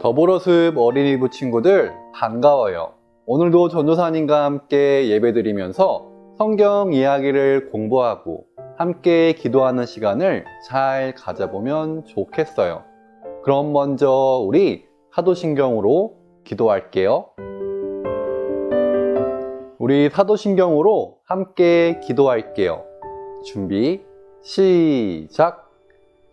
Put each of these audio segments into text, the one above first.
더불어습 어린이부 친구들 반가워요. 오늘도 전도사님과 함께 예배드리면서 성경 이야기를 공부하고 함께 기도하는 시간을 잘 가져보면 좋겠어요. 그럼 먼저 우리 사도신경으로 기도할게요. 우리 사도신경으로 함께 기도할게요. 준비, 시작!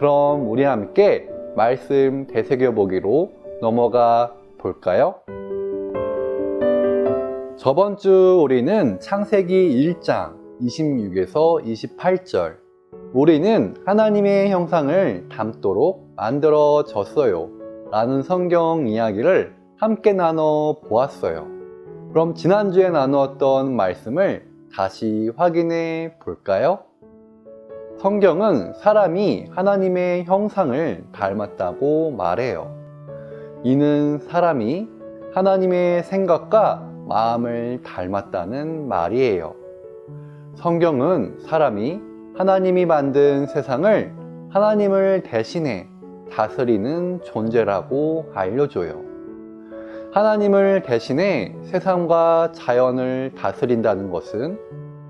그럼 우리 함께 말씀 되새겨 보기로 넘어가 볼까요? 저번 주 우리는 창세기 1장 26에서 28절 우리는 하나님의 형상을 담도록 만들어졌어요 라는 성경 이야기를 함께 나눠 보았어요. 그럼 지난주에 나누었던 말씀을 다시 확인해 볼까요? 성경은 사람이 하나님의 형상을 닮았다고 말해요. 이는 사람이 하나님의 생각과 마음을 닮았다는 말이에요. 성경은 사람이 하나님이 만든 세상을 하나님을 대신해 다스리는 존재라고 알려줘요. 하나님을 대신해 세상과 자연을 다스린다는 것은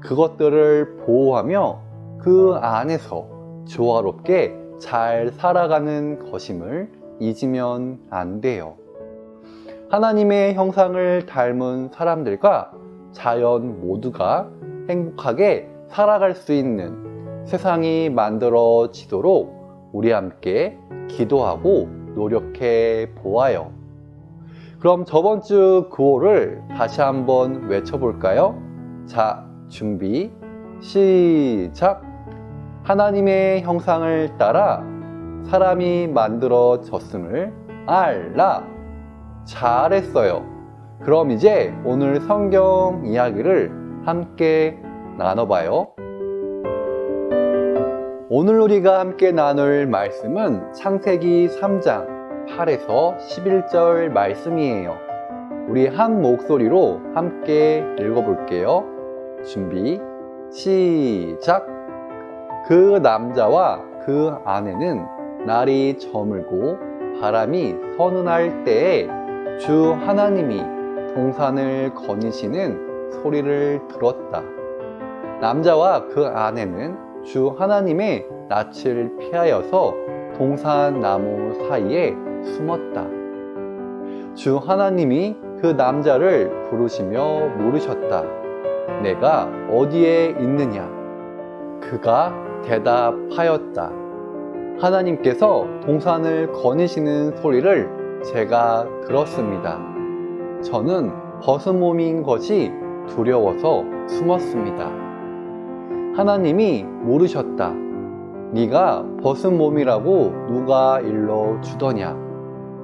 그것들을 보호하며 그 안에서 조화롭게 잘 살아가는 것임을 잊으면 안 돼요. 하나님의 형상을 닮은 사람들과 자연 모두가 행복하게 살아갈 수 있는 세상이 만들어지도록 우리 함께 기도하고 노력해 보아요. 그럼 저번 주 구호를 다시 한번 외쳐볼까요? 자, 준비, 시작! 하나님의 형상을 따라 사람이 만들어졌음을 알라. 잘했어요. 그럼 이제 오늘 성경 이야기를 함께 나눠봐요. 오늘 우리가 함께 나눌 말씀은 창세기 3장 8에서 11절 말씀이에요. 우리 한 목소리로 함께 읽어볼게요. 준비, 시작! 그 남자와 그 아내는 날이 저물고 바람이 서늘할 때에 주 하나님이 동산을 거니시는 소리를 들었다. 남자와 그 아내는 주 하나님의 낯을 피하여서 동산 나무 사이에 숨었다. 주 하나님이 그 남자를 부르시며 물으셨다. 내가 어디에 있느냐? 그가 대답하였다. 하나님께서 동산을 거니시는 소리를 제가 들었습니다. 저는 벗은 몸인 것이 두려워서 숨었습니다. 하나님이 물으셨다. 네가 벗은 몸이라고 누가 일러 주더냐?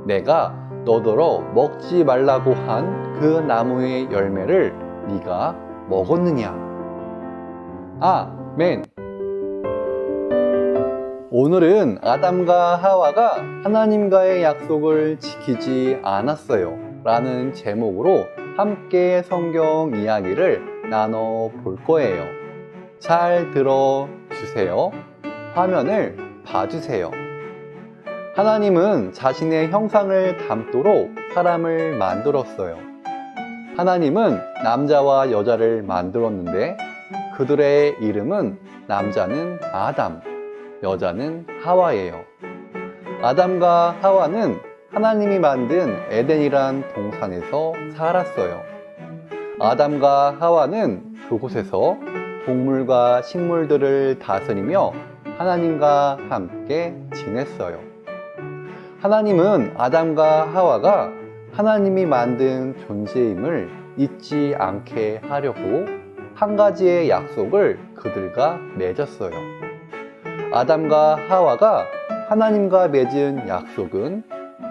내가 너더러 먹지 말라고 한 그 나무의 열매를 네가 먹었느냐? 아멘. 오늘은 아담과 하와가 하나님과의 약속을 지키지 않았어요. 라는 제목으로 함께 성경 이야기를 나눠 볼 거예요. 잘 들어 주세요. 화면을 봐주세요. 하나님은 자신의 형상을 담도록 사람을 만들었어요. 하나님은 남자와 여자를 만들었는데 그들의 이름은 남자는 아담, 여자는 하와예요. 아담과 하와는 하나님이 만든 에덴이란 동산에서 살았어요. 아담과 하와는 그곳에서 동물과 식물들을 다스리며 하나님과 함께 지냈어요. 하나님은 아담과 하와가 하나님이 만든 존재임을 잊지 않게 하려고 한 가지의 약속을 그들과 맺었어요. 아담과 하와가 하나님과 맺은 약속은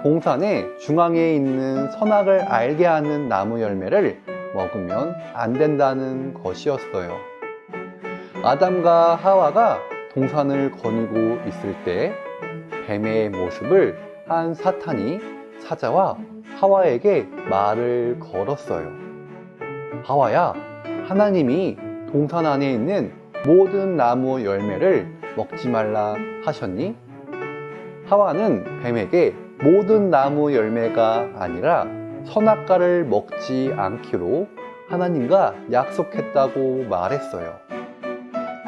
동산의 중앙에 있는 선악을 알게 하는 나무 열매를 먹으면 안 된다는 것이었어요. 아담과 하와가 동산을 거니고 있을 때 뱀의 모습을 한 사탄이 찾아와 하와에게 말을 걸었어요. 하와야, 하나님이 동산 안에 있는 모든 나무 열매를 먹지 말라 하셨니? 하와는 뱀에게 모든 나무 열매가 아니라 선악과를 먹지 않기로 하나님과 약속했다고 말했어요.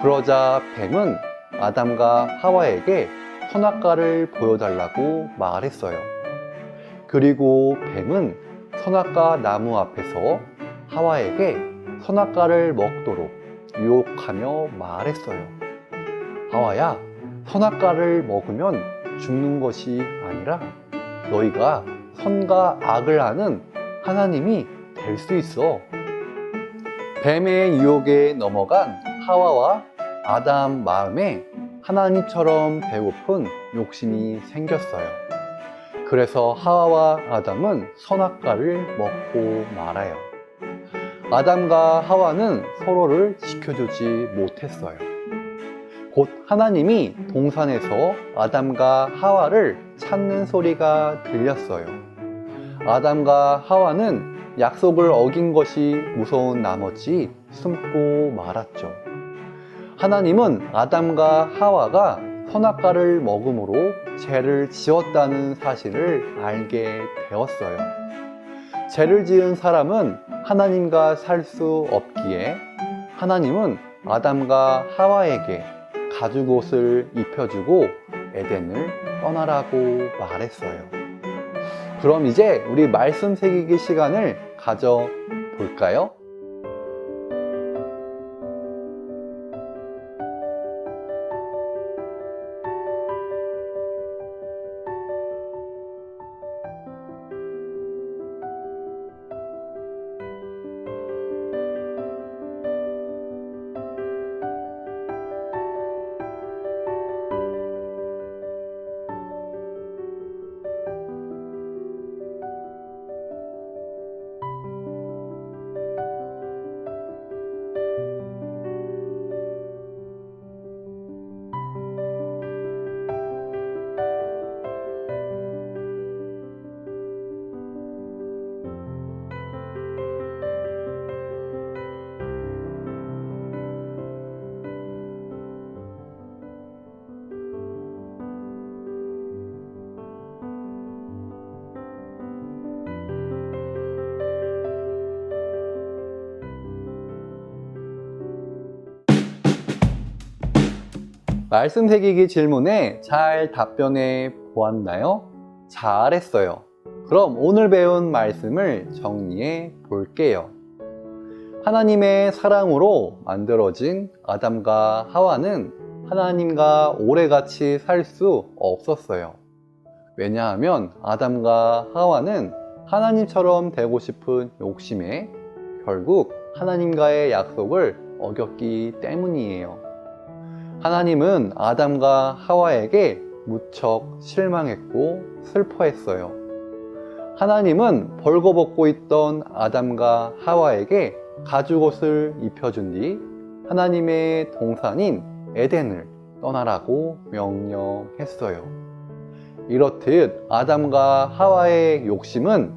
그러자 뱀은 아담과 하와에게 선악과를 보여달라고 말했어요. 그리고 뱀은 선악과 나무 앞에서 하와에게 선악과를 먹도록 유혹하며 말했어요. 하와야, 선악과를 먹으면 죽는 것이 아니라 너희가 선과 악을 아는 하나님이 될 수 있어. 뱀의 유혹에 넘어간 하와와 아담 마음에 하나님처럼 배고픈 욕심이 생겼어요. 그래서 하와와 아담은 선악과를 먹고 말아요. 아담과 하와는 서로를 지켜주지 못했어요. 곧 하나님이 동산에서 아담과 하와를 찾는 소리가 들렸어요. 아담과 하와는 약속을 어긴 것이 무서운 나머지 숨고 말았죠. 하나님은 아담과 하와가 선악과를 먹음으로 죄를 지었다는 사실을 알게 되었어요. 죄를 지은 사람은 하나님과 살 수 없기에 하나님은 아담과 하와에게 가죽 옷을 입혀주고 에덴을 떠나라고 말했어요. 그럼 이제 우리 말씀 새기기 시간을 가져 볼까요? 말씀 새기기 질문에 잘 답변해 보았나요? 잘했어요. 그럼 오늘 배운 말씀을 정리해 볼게요. 하나님의 사랑으로 만들어진 아담과 하와는 하나님과 오래같이 살 수 없었어요. 왜냐하면 아담과 하와는 하나님처럼 되고 싶은 욕심에 결국 하나님과의 약속을 어겼기 때문이에요. 하나님은 아담과 하와에게 무척 실망했고 슬퍼했어요. 하나님은 벌거벗고 있던 아담과 하와에게 가죽옷을 입혀준 뒤 하나님의 동산인 에덴을 떠나라고 명령했어요. 이렇듯 아담과 하와의 욕심은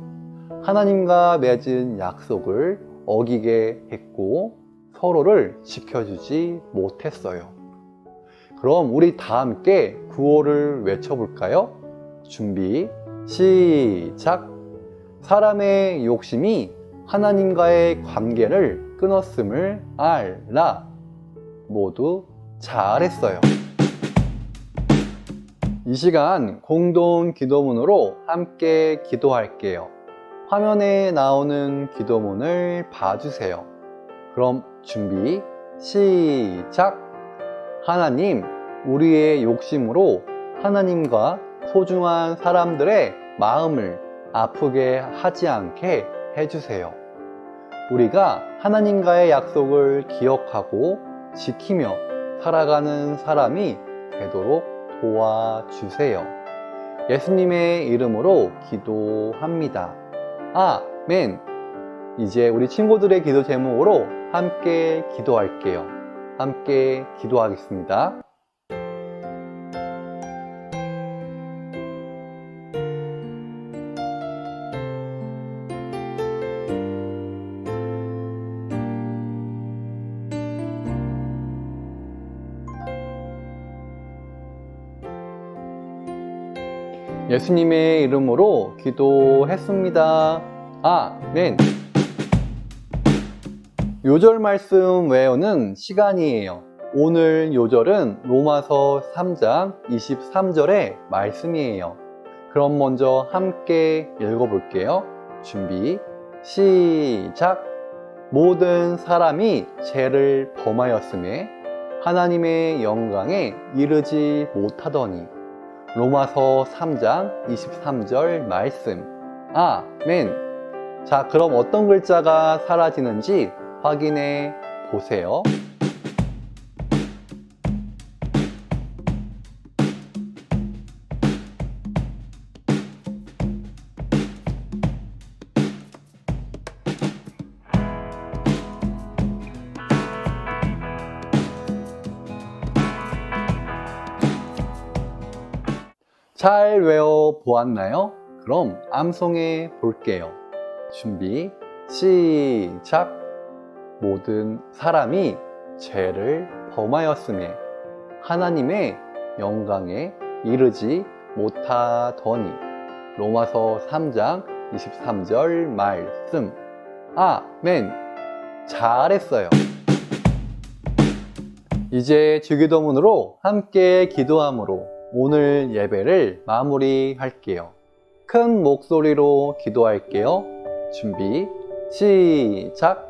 하나님과 맺은 약속을 어기게 했고 서로를 지켜주지 못했어요. 그럼 우리 다 함께 구호를 외쳐볼까요? 준비, 시작! 사람의 욕심이 하나님과의 관계를 끊었음을 알라. 모두 잘했어요. 이 시간 공동 기도문으로 함께 기도할게요. 화면에 나오는 기도문을 봐주세요. 그럼 준비, 시작! 하나님, 우리의 욕심으로 하나님과 소중한 사람들의 마음을 아프게 하지 않게 해주세요. 우리가 하나님과의 약속을 기억하고 지키며 살아가는 사람이 되도록 도와주세요. 예수님의 이름으로 기도합니다. 아멘. 이제 우리 친구들의 기도 제목으로 함께 기도할게요. 함께 기도하겠습니다. 예수님의 이름으로 기도했습니다. 아멘. 요절 말씀 외우는 시간이에요. 오늘 요절은 로마서 3장 23절의 말씀이에요. 그럼 먼저 함께 읽어볼게요. 준비, 시작. 모든 사람이 죄를 범하였음에 하나님의 영광에 이르지 못하더니 로마서 3장 23절 말씀. 아멘. 자, 그럼 어떤 글자가 사라지는지 확인해 보세요. 잘 외워 보았나요? 그럼 암송해 볼게요. 준비, 시작. 모든 사람이 죄를 범하였음에 하나님의 영광에 이르지 못하더니 로마서 3장 23절 말씀. 아멘. 잘했어요. 이제 주기도문으로 함께 기도함으로 오늘 예배를 마무리할게요. 큰 목소리로 기도할게요. 준비, 시작!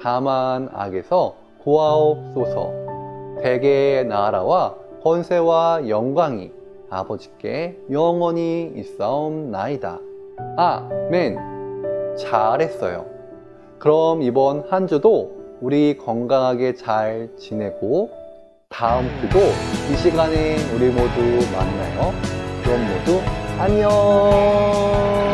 다만 악에서 구하옵소서 대개의 나라와 권세와 영광이 아버지께 영원히 있사옵나이다 아멘 잘했어요 그럼 이번 한 주도 우리 건강하게 잘 지내고 다음 주도 이 시간에 우리 모두 만나요. 그럼 모두 안녕!